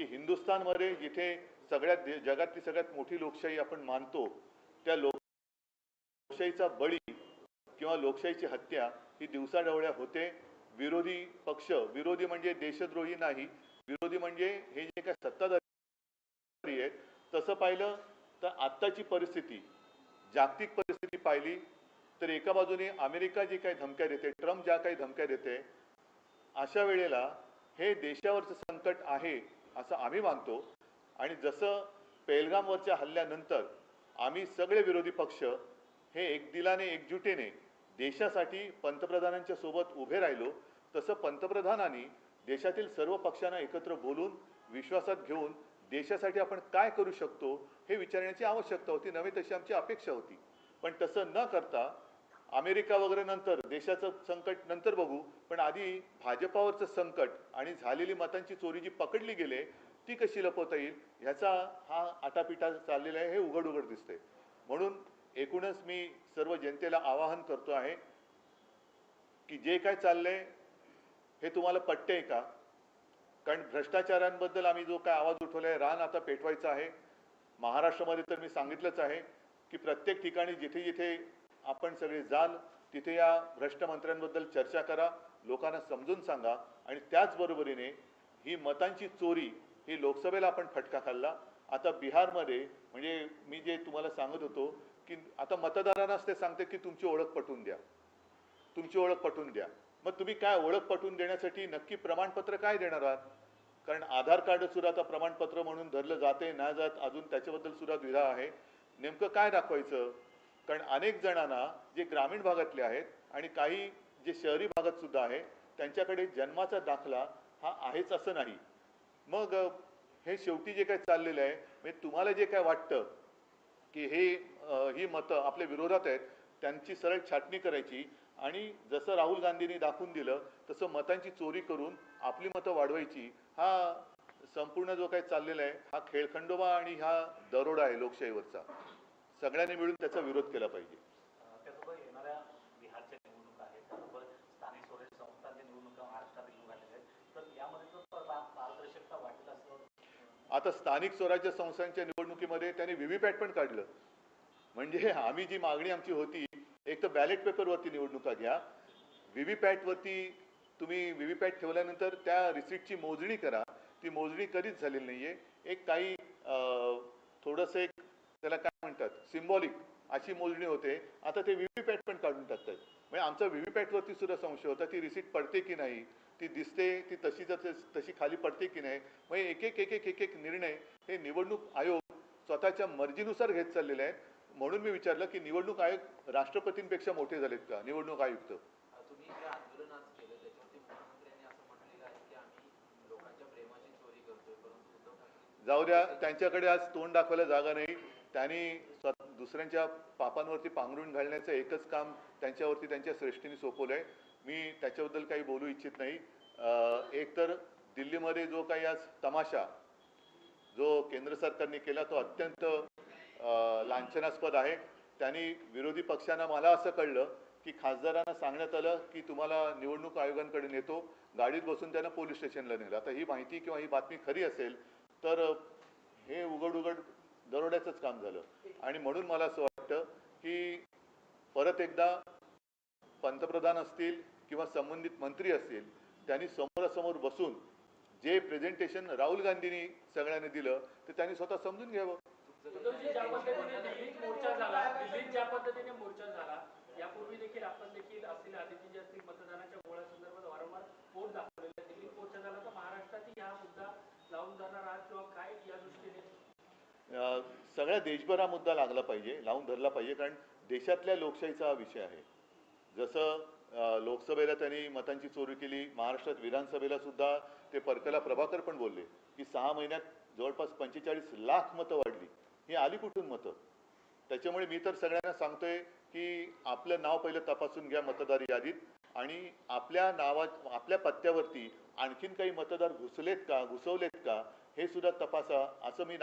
की हिंदुस्थानमध्ये जिथे सगळ्यात जगातली सगळ्यात मोठी लोकशाही आपण मानतो त्या लोक लोकशाहीचा बळी किंवा लोकशाहीची हत्या ही दिवसाढवळ्या होते. विरोधी पक्ष विरोधी म्हणजे देशद्रोही नाही. विरोधी म्हणजे हे जे काय सत्ताधारी आहेत तसं पाहिलं तर आत्ताची परिस्थिती जागतिक परिस्थिती पाहिली तर एका बाजूने अमेरिका जी काही धमक्या देते ट्रम्प ज्या काही धमक्या देते अशा वेळेला हे देशावरचं संकट आहे. असं आम्ही मानतो. आणि जसं पेलगामवरच्या हल्ल्यानंतर आम्ही सगळे विरोधी पक्ष हे एकदिलाने एकजुटीने देशासाठी पंतप्रधानांच्या सोबत उभे राहिलो तसं पंतप्रधानांनी देशातील सर्व पक्षांना एकत्र बोलून विश्वासात घेऊन देशासाठी आपण काय करू शकतो हे विचारण्याची आवश्यकता होती नव्हे तशी आमची अपेक्षा होती. पण तसं न करता अमेरिका वगैरे नंतर देशाचं संकट नंतर बघू पण आधी भाजपावरचं संकट आणि झालेली मतांची चोरी जी पकडली गेले ती कशी लपवता येईल? ह्याचा हा आटापिटा चाललेला आहे हे उघड उघड दिसते म्हणून एकूणच मी सर्व जनतेला आवाहन करतो आहे की जे काय चाललंय हे तुम्हाला पटतंय का? कारण भ्रष्टाचारांबद्दल आम्ही जो काय आवाज उठवलाय रान आता पेटवायचा आहे. महाराष्ट्रामध्ये तर मी सांगितलंच आहे की प्रत्येक ठिकाणी जिथे जिथे आपण सगळे जाल तिथे या भ्रष्ट मंत्र्यांबद्दल चर्चा करा लोकांना समजून सांगा आणि त्याचबरोबरीने ही मतांची चोरी ही लोकसभेला आपण फटका खाल्ला. आता बिहारमध्ये म्हणजे मी जे तुम्हाला सांगत होतो की आता मतदारांनाच ते सांगते की तुमची ओळख पटवून द्या. तुमची ओळख पटवून द्या. मग तुम्ही काय ओळख पटवून देण्यासाठी नक्की प्रमाणपत्र काय देणार आहात? कारण आधार कार्ड सुद्धा आता प्रमाणपत्र म्हणून धरलं जाते ना जात अजून त्याच्याबद्दल सुद्धा द्विधा आहे. नेमकं काय दाखवायचं? कारण अनेक जणांना जे ग्रामीण भागातले आहेत आणि काही जे शहरी भागात सुद्धा आहे त्यांच्याकडे जन्माचा दाखला हा आहेच असं नाही. मग हे शेवटी जे काय चाललेलं आहे म्हणजे तुम्हाला जे काय वाटतं की हे ही मतं आपल्या विरोधात आहेत त्यांची सरळ छाटणी करायची आणि जसं राहुल गांधींनी दाखवून दिलं तसं मतांची चोरी करून आपली मतं वाढवायची हा संपूर्ण जो काही चाललेला आहे हा खेळखंडोबा आणि हा दरोडा आहे लोकशाहीवरचा. सगळ्यांनी मिळून त्याचा विरोध केला पाहिजे. आता स्थानिक स्वराज्य संस्थांच्या निवडणुकीमध्ये त्यांनी व्हीव्हीपॅट पण काढलं. म्हणजे आम्ही जी मागणी आमची होती एक तर बॅलेट पेपरवरती निवडणुका घ्या. व्हीव्हीपॅटवरती तुम्ही व्हीव्हीपॅट ठेवल्यानंतर त्या रिसिप्टची मोजणी करा. ती मोजणी कधीच झालेली नाहीये. एक काही थोडंसं एक त्याला काय म्हणतात सिम्बॉलिक अशी मोजणी होते. आता ते व्हीव्हीपॅट पण काढून टाकतात. म्हणजे आमचा व्हीव्हीपॅटवरती सुद्धा संशय होता ती रिसिप्ट पडते की नाही? ती दिसते ती तशी तशी खाली पडते की नाही? म्हणजे एक एक एक एक एक एक निर्णय हे निवडणूक आयोग स्वतःच्या मर्जीनुसार घेत चाललेले आहेत. म्हणून मी विचारलं की निवडणूक आयोग राष्ट्रपतींपेक्षा मोठे झालेत का? निवडणूक आयुक्त. जाऊ द्या. त्यांच्याकडे आज तोंड दाखवायला जागा नाही. त्यांनी स्व- दुसऱ्यांच्या पापांवरती पांघरून घालण्याचं एकच काम त्यांच्यावरती त्यांच्या श्रेष्ठीने सोपवलं आहे मी त्याच्याबद्दल काही बोलू इच्छित नाही. एकतर एक तर दिल्लीमध्ये जो काही आज तमाशा जो केंद्र सरकारने केला तो अत्यंत लांछनास्पद आहे. त्यांनी विरोधी पक्षांना मला असं कळलं की खासदारांना सांगण्यात आलं की तुम्हाला निवडणूक आयोगांकडे नेतो गाडीत बसून त्यांना पोलीस स्टेशनला नेलं. आता ही माहिती किंवा ही बातमी खरी असेल तर हे उघड उघड दरोड्याचंच काम झालं. आणि म्हणून मला असं वाटतं की परत एकदा पंतप्रधान असतील किंवा संबंधित मंत्री असतील त्यांनी समोरासमोर बसून जे प्रेझेंटेशन राहुल गांधींनी सगळ्यांनी दिलं ते त्यांनी स्वतः समजून घ्यावं. ज्या पद्धतीने मोर्चा झाला यापूर्वी देखील आपण देखील असलेले असतील मतदानाच्या वारंवार पोट दाखवलेला दिल्लीत मोर्चा झाला तर महाराष्ट्रातही हा मुद्दा लावून आहात किंवा काय या दृष्टीने सगळ्या देशभर हा मुद्दा लागला पाहिजे लावून धरला पाहिजे कारण देशातल्या लोकशाहीचा हा विषय आहे. जसं लोकसभेला त्यांनी मतांची चोरी केली महाराष्ट्रात विधानसभेला सुद्धा ते परकला प्रभाकर पण बोलले की सहा महिन्यात जवळपास पंचेचाळीस लाख मतं वाढली. ही आली कुठून मतं. त्याच्यामुळे मी तर सगळ्यांना सांगतोय की आपलं नाव पहिलं तपासून घ्या मतदार यादीत आणि आपल्या नावात आपल्या पत्त्यावरती आणखीन काही मतदार घुसलेत का घुसवलेत का हे सुद्धा तपासा असं मी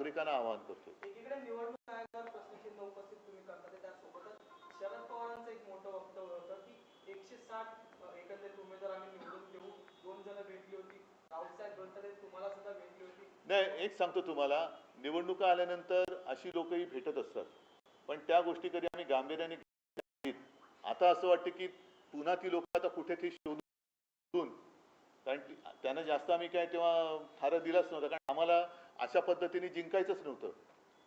नागरिकांना आवाहन करतो एकीकडे निवडणूक आयोगावर प्रश्नचिन्ह उपस्थित तुम्ही करता ते त्यासोबतच शरद पवारांचं एक मोठं वक्तव्य होतं की एकशे साठ एकंदरीत उमेदवार आम्ही निवडून देऊ दोन जण भेटली होती. रावसाहेब गणतरे तुम्हाला सुद्धा भेटली होती. नाही एक सांगतो तुम्हाला निवडणुका आल्यानंतर अशी लोकही भेटत असतात. पण त्या गोष्टी कधी आम्ही गांभीर्याने. आता असं वाटतं की पुन्हा ती लोक आता कुठेतरी शोधून कारण ती- त्यांना जास्त आम्ही काय तेव्हा थारा दिलाच नव्हता. कारण आम्हाला अशा पद्धतीने जिंकायचंच नव्हतं.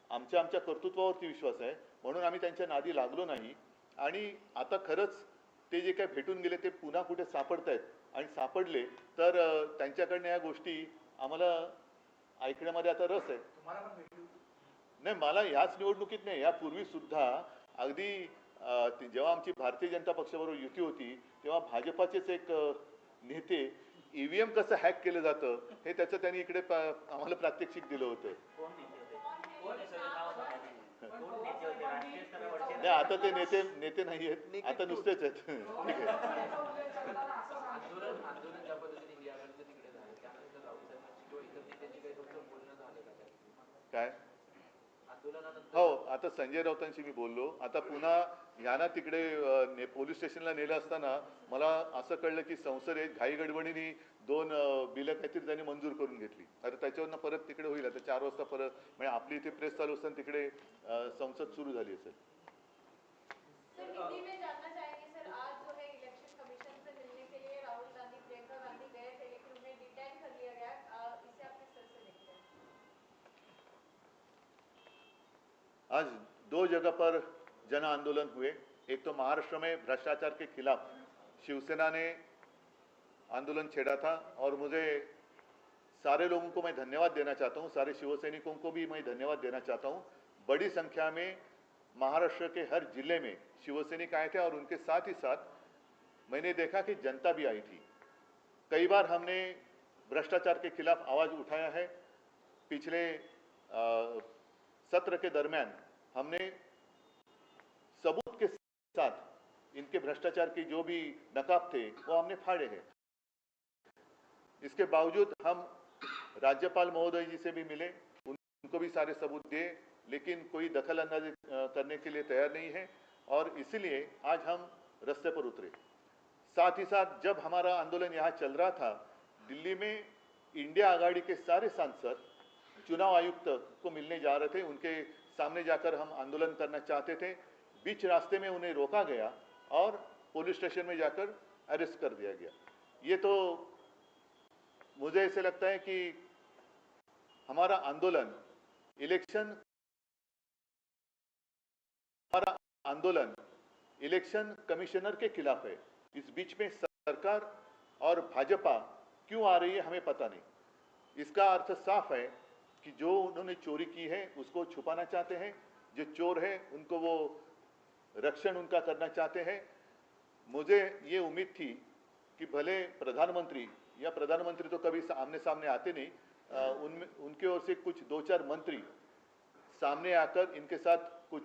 आमच्या आमच्या कर्तृत्वावरती विश्वास आहे. म्हणून आम्ही त्यांच्या नादी लागलो नाही. आणि आता खरंच ते जे काय भेटून गेले ते पुन्हा कुठे सापडत आहेत आणि सापडले तर त्यांच्याकडनं या गोष्टी आम्हाला ऐकण्यामध्ये आता रस आहे. नाही मला ह्याच निवडणुकीत नाही. यापूर्वी सुद्धा अगदी जेव्हा आमची भारतीय जनता पक्षाबरोबर युती होती तेव्हा भाजपाचेच एक नेते ईव्हीएम कसं हॅक केलं जातं हे त्याचं त्यांनी इकडे आम्हाला प्रात्यक्षिक दिलं होतं. नाही. आता ते नेते नेते नाही आहेत. आता नुसतेच आहेत. ठीक आहे? काय? आंदोलनानंतर? हो आता संजय राऊतांशी मी बोललो. आता पुन्हा ह्यांना तिकडे ने पोलीस स्टेशनला नेलं असताना मला असं कळलं की संसदेत घाई गडबडीने दोन बिलं काहीतरी त्यांनी मंजूर करून घेतली. आता त्याच्यावरनं परत तिकडे होईल. आता चार वाजता परत म्हणजे आपली इथे प्रेस चालू असताना तिकडे संसद सुरू झाली असेल. आज दो जगह पर जन आंदोलन हुए। एक तो महाराष्ट्र में भ्रष्टाचार के खिलाफ शिवसेना ने आंदोलन छेड़ा था और मुझे सारे लोगों को मैं धन्यवाद देना चाहता हूँ, सारे शिवसैनिकों को भी मैं धन्यवाद देना चाहता हूँ। बड़ी संख्या में महाराष्ट्र के हर ज़िले में शिवसैनिक आए थे और उनके साथ ही साथ मैंने देखा कि जनता भी आई थी। कई बार हमने भ्रष्टाचार के खिलाफ आवाज़ उठाया है। पिछले सत्र के दरमियान हमने साथ, इनके भ्रष्टाचार की जो भी नकाब थे, वो हमने फाड़े हैं। इसके बावजूद हम राज्यपाल महोदय जी से भी मिले उन- उनको भी सारे सबूत दिए, लेकिन कोई दखल अंदाजी करने के लिए तैयार नहीं है, और इसीलिए आज हम रास्ते पर उतरे। साथ ही साथ, जब हमारा आंदोलन यहाँ चल रहा था, दिल्ली में इंडिया आघाड़ी के सारे सांसद, चुनाव आयुक्त को मिलने जा रहे थे, उनके सामने जाकर हम आंदोलन करना चाहते थे बीच रास्ते में उन्हें रोका गया और पुलिस स्टेशन में जाकर अरेस्ट कर दिया गया। ये तो मुझे ऐसे लगता है कि हमारा आंदोलन, इलेक्शन, हमारा आंदोलन, इलेक्शन कमिश्नर के खिलाफ है। इस बीच में सरकार और भाजपा क्यों आ रही है, हमें पता नहीं। इसका अर्थ साफ़ है कि जो उन्होंने चोरी की है, उसको छुपाना चाहते हैं। जो चोर है, उनको वो रक्षण उनका करना चाहते हैं। मुझे ये उम्मीद थी कि भले प्रधानमंत्री या प्रधानमंत्री तो कभी आमने सामने आते नहीं उनमें उनके ओर से कुछ दो चार मंत्री सामने आकर इनके साथ कुछ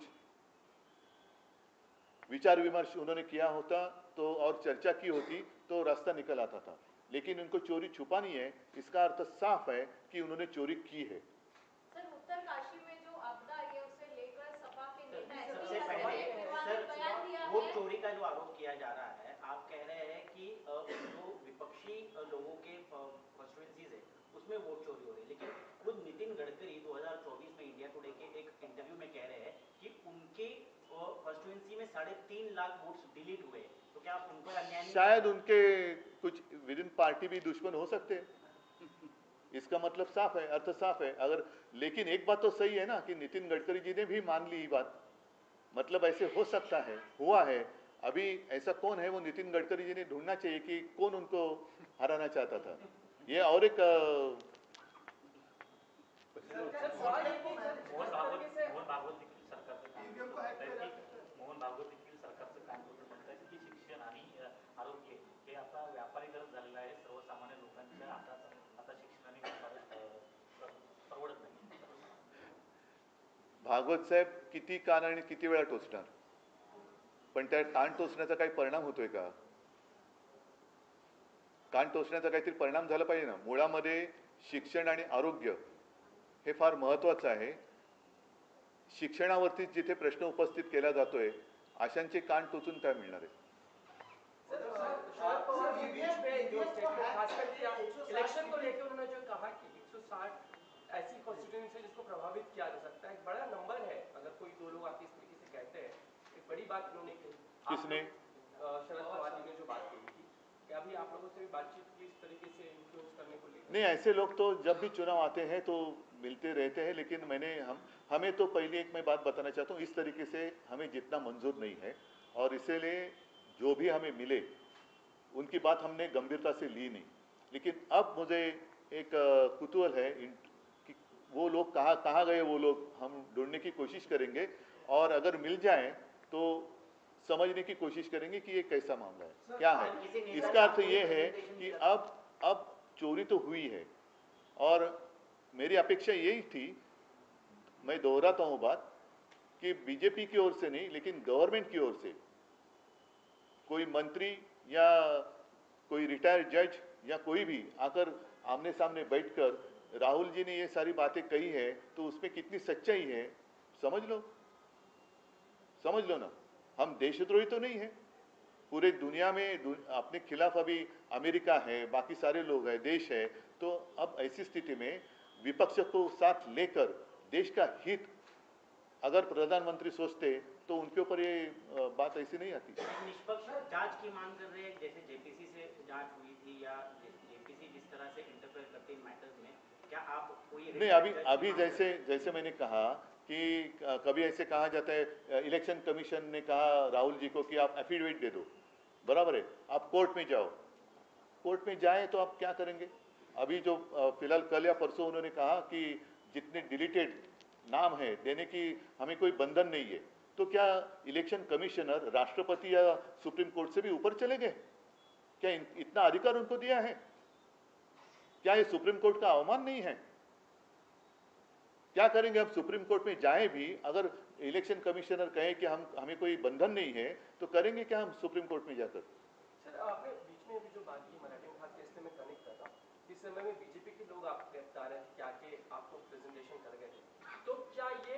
विचार विमर्श उन्होंने किया होता तो और चर्चा की होती तो रास्ता निकल आता था। लेकिन उनको चोरी छुपानी है, इसका अर्थ साफ़ है कि उन्होंने चोरी की है सर उत्तर काशी में जो आपदा आई है उसे लेकर सपा के नेता सबसे एसपी पहले ने बयान दिया सर वो है चोरी का जो आरोप किया जा रहा है आप कह रहे हैं कि अ, जो विपक्षी अ, लोगों के कॉन्स्टिट्यूंसीज है उसमें वोट चोरी हो रही है। लेकिन खुद नितिन गडकरी 2024 में इंडिया टुडे के एक इंटरव्यू में कह रहे हैं कि उनके कॉन्स्टिट्यूंसी में साढ़े तीन लाख वोट्स डिलीट हुए तो क्या आप उन पर अन्याय शायद उनके कुछ विद इन पार्टी भी दुश्मन हो सकते हैं। इसका मतलब साफ़ है अर्थ साफ़ है। अगर लेकिन एक बात तो सही है ना कि नितिन गडकरी जी ने भी मान ली बात। मतलब ऐसे हो सकता है हुआ है। अभी ऐसा कौन है वो नितिन गडकरी जी ने ढूंढना चाहिए कि कौन उनको हराना चाहता था? ये और एक हे भागवत साहेब किती कान आणि किती वेळा टोचणार? पण त्या कान टोचण्याचा काही परिणाम होतोय का? कान टोचण्याचा काहीतरी परिणाम झाला पाहिजे ना? मुळामध्ये शिक्षण आणि आरोग्य हे फार महत्त्वाचं आहे. शिक्षणावरतीच जिथे प्रश्न उपस्थित केला जातोय अशांचे कान टोचून काय मिळणार आहे? प्रभावित नंबर किसने? शरद पवार जी ने जो बात की अभी आप लोगों से भी बातचीत की इस तरीके से करने को लेकर? नहीं, ऐसे लोग तो जब भी चुनाव आते हैं तो मिलते रहते हैं, लेकिन मैंने, हम, हमें तो पहले एक मैं बात बताना चाहता हूँ, इस तरीके से हमें जितना मंजूर नहीं है, और इसीलिए जो भी हमें मिले, उनकी बात हमने गंभीरता से ली नहीं। लेकिन अब मुझे एक कुतूहल है कि वो लोग कहाँ कहाँ गए वो लोग, हम ढूँढने की कोशिश करेंगे, और अगर मिल जाए तो समझने की कोशिश करेंगे कि ये कैसा मामला है। क्या है? इसका अर्थ ये है कि अब अब चोरी तो हुई है और मेरी अपेक्षा यही थी मैं दोहराता हूँ बात कि बीजेपी की ओर से नहीं लेकिन गवर्नमेंट की ओर से कोई मंत्री या कोई रिटायर्ड जज या कोई भी आकर आमने सामने बैठकर राहुल जी ने ये सारी बातें कही है तो उसमें कितनी सच्चाई है समझ लो? समझ लो ना? हम देशद्रोही तो नहीं है। पूरे दुनिया में दु, अपने खिलाफ अभी अमेरिका है बाकी सारे लोग हैं देश है तो अब ऐसी स्थिति में विपक्ष को साथ लेकर देश का हित अगर प्रधानमंत्री सोचते तो उनके ऊपर ये बात ऐसी नहीं आती। निष्पक्ष जाँच की मांग कर रहे हैं जैसे जेपीसी से जाँच हुई थी या जेपीसी जिस तरह से इंटरफेयर करती मैटर्स में क्या आप कोई नहीं अभी अभी जैसे जैसे मैंने कहा कि कभी ऐसे कहा जाता है इलेक्शन कमीशन ने कहा राहुल जी को कि आप एफिडेविट दे दो। बराबर है? आप कोर्ट में जाओ। कोर्ट में जाएँ तो आप क्या करेंगे? अभी जो फ़िलहाल कल या परसों उन्होंने कहा कि जितने डिलीटेड नाम है, देने की हमें कोई बंधन नहीं है तो क्या इलेक्शन कमिश्नर, राष्ट्रपति या सुप्रीम कोर्ट से भी ऊपर चले गए? क्या इतना अधिकार उनको दिया है? क्या ये सुप्रीम कोर्ट का अवमान नहीं है? क्या करेंगे हम? सुप्रीम कोर्ट में जाएँ भी अगर इलेक्शन कमिश्नर कहे कि हम हमें कोई बंधन नहीं है तो करेंगे क्या हम सुप्रीम कोर्ट में जाकर? सर आपने बीच में अभी जो बात की मराठी में खास इससे मैं कनेक्ट कर रहा इस समय में बीजेपी के लोग आप गिरफ़्तार हैं कि आके आपको प्रेजेंटेशन कर गए थे। तो क्या ये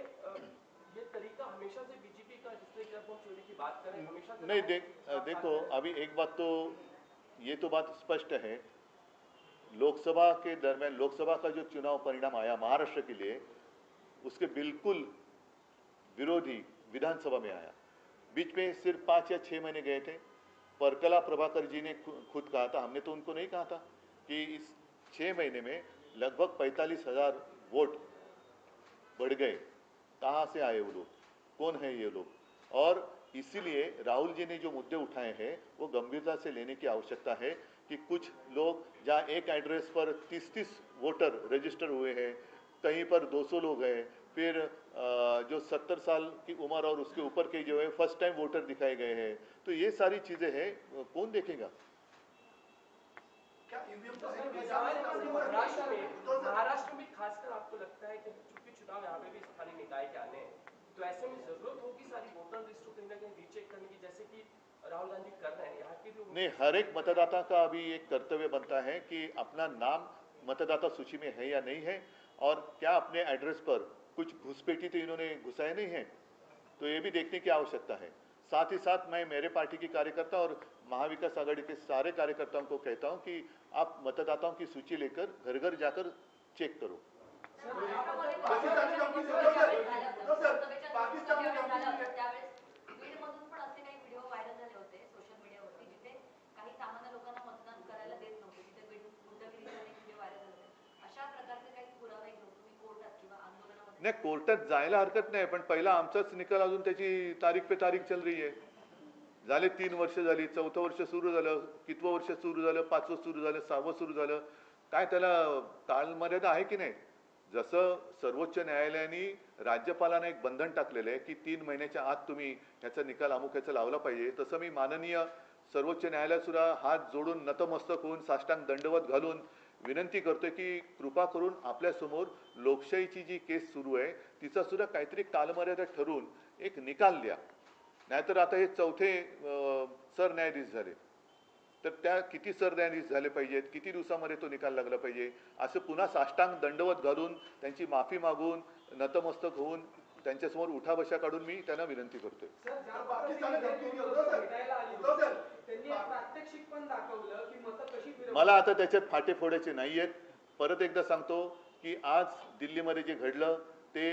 ये तरीका हमेशा से बीजेपी का हम चोरी की बात करें? हमेशा नहीं देख देखो अभी एक बात तो ये तो बात स्पष्ट है। लोकसभा के दरमियान लोकसभा का जो चुनाव परिणाम आया महाराष्ट्र के लिए उसके बिल्कुल विरोधी विधानसभा में आया। बीच में सिर्फ़ पाँच या छः महीने गए थे। परकला प्रभाकर जी ने खुद कहा था, हमने तो उनको नहीं कहा था कि इस छः महीने में लगभग पैंतालीस हज़ार वोट बढ़ गए। कहाँ से आए वो लोग? कौन है ये लोग? और इसीलिए राहुल जी ने जो मुद्दे उठाए हैं, वो गंभीरता से लेने की आवश्यकता है कि कुछ लोग, जहाँ एक एड्रेस पर तीस तीस वोटर रजिस्टर हुए हैं कहीं पर 200 लोग हैं फिर अ, जो 70 साल की उम्र और उसके ऊपर के जो है फ़र्स्ट टाइम वोटर दिखाए गए हैं। तो ये सारी चीज़ें हैं कौन देखेगा? महाराष्ट्र में खासकर आपको लगता है कि चूँकि चुनाव यहाँ पे भी स्थानीय निकाय के आने तो ऐसे में ज़रूरत होगी सारी वोटर लिस्ट को कहीं ना कहीं रीचेक करने की जैसे कि राहुल गांधी कर रहे हैं यहाँ की भी नहीं हर एक मतदाता का अभी एक कर्तव्य बनता है कि अपना नाम मतदाता सूची में है या नहीं है। और क्या अपने एड्रेस पर कुछ घुसपैठी तो इन्होंने घुसाए नहीं है? तो ये भी देखने की आवश्यकता है। साथ ही साथ मैं मेरे पार्टी के कार्यकर्ता और महाविकास आघाड़ी के सारे कार्यकर्ताओं को कहता हूँ कि आप मतदाताओं की सूची लेकर घर घर जाकर चेक करो। बीडमधून नाही कोर्टात जायला हरकत नाही पण पहिला आमचाच निकाल अजून त्याची तारीख पे तारीख चल रही आहे झाले तीन वर्ष झाली चौथं वर्ष सुरू झालं कितवं वर्ष सुरू झालं पाचवं सुरू झालं सहावं सुरू झालं काय त्याला कालमर्यादा आहे की नाही? जसं सर्वोच्च न्यायालयाने राज्यपालांना एक बंधन टाकलेलं आहे की तीन महिन्याच्या आत तुम्ही ह्याचा निकाल अमुक ह्याचा लावला पाहिजे. तसं मी माननीय सर्वोच्च न्यायालयात सुद्धा हात जोडून नतमस्तक होऊन साष्टांग दंडवत घालून विनंती करतोय की कृपा करून आपल्यासमोर लोकशाहीची जी केस सुरू आहे तिचा सुद्धा काहीतरी कालमर्यादा ठरवून एक निकाल द्या. नाहीतर आता हे चौथे अं, सरन्यायाधीश झाले. तर त्या किती सरन्यायाधीश झाले पाहिजेत? किती दिवसामध्ये तो निकाल लागला पाहिजे? असं पुन्हा साष्टांग दंडवत घालून त्यांची माफी मागून नतमस्तक होऊन त्यांच्यासमोर उठाबशा काढून मी त्यांना विनंती करतोय. मला आता त्याच्यात फाटे फोडायचे नाही आहेत परत एकदा सांगतो की आज दिल्लीमध्ये जे घडलं ते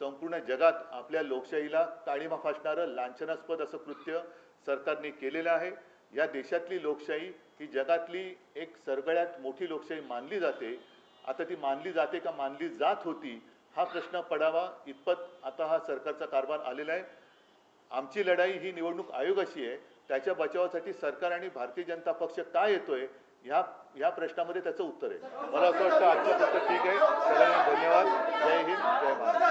संपूर्ण जगात आपल्या लोकशाहीला काळीमा फासणारं लांछनास्पद असं कृत्य सरकारने केलेलं आहे. या देशातली लोकशाही ही जगातली एक सगळ्यात मोठी लोकशाही मानली जाते. आता ती मानली जाते का मानली जात होती हा प्रश्न पडावा इतपत आता हा सरकारचा कारभार आलेला आहे. आमची लढाई ही निवडणूक आयोगाशी आहे. त्याच्या बचावासाठी सरकार आणि भारतीय जनता पक्ष का येतोय ह्या ह्या प्रश्नामध्ये त्याचं उत्तर आहे. मला असं वाटतं आजचं पुस्तक ठीक आहे. सगळ्यांना धन्यवाद. जय हिंद जय महाराष्ट्र.